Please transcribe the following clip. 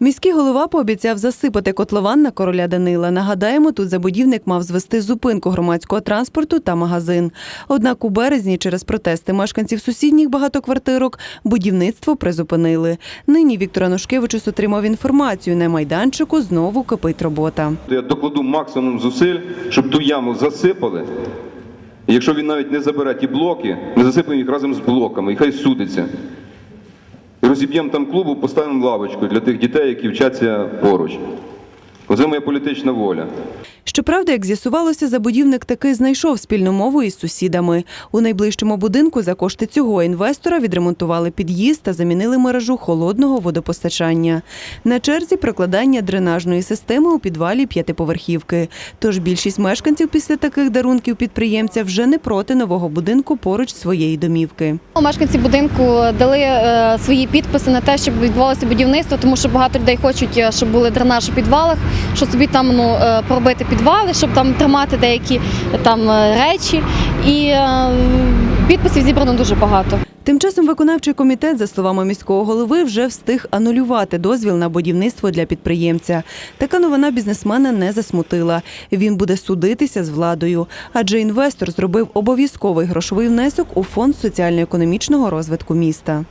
Міський голова пообіцяв засипати котлован на короля Данила. Нагадаємо, тут забудівник мав звести зупинку громадського транспорту та магазин. Однак у березні через протести мешканців сусідніх багатоквартирок будівництво призупинили. Нині Віктор Анушкевичус отримав інформацію. На майданчику знову кипить робота. Я докладу максимум зусиль, щоб ту яму засипали. Якщо він навіть не забере ті блоки, ми засипаємо їх разом з блоками, і хай судиться. Розіб'ємо там клубу, поставимо лавочку для тих дітей, які вчаться поруч. Оце моя політична воля. Щоправда, як з'ясувалося, забудівник таки знайшов спільну мову із сусідами. У найближчому будинку за кошти цього інвестора відремонтували під'їзд та замінили мережу холодного водопостачання. На черзі прокладання дренажної системи у підвалі п'ятиповерхівки. Тож більшість мешканців після таких дарунків підприємця вже не проти нового будинку поруч своєї домівки. Мешканці будинку дали е, свої підписи на те, щоб відбувалося будівництво, тому що багато людей хочуть, е, щоб були дренаж у підвалах, щоб собі там ну, е, поробити підвали, щоб там тримати деякі е, там е, речі. І підписів зібрано дуже багато. Тим часом виконавчий комітет, за словами міського голови, вже встиг анулювати дозвіл на будівництво для підприємця. Така новина бізнесмена не засмутила. Він буде судитися з владою, адже інвестор зробив обов'язковий грошовий внесок у фонд соціально-економічного розвитку міста.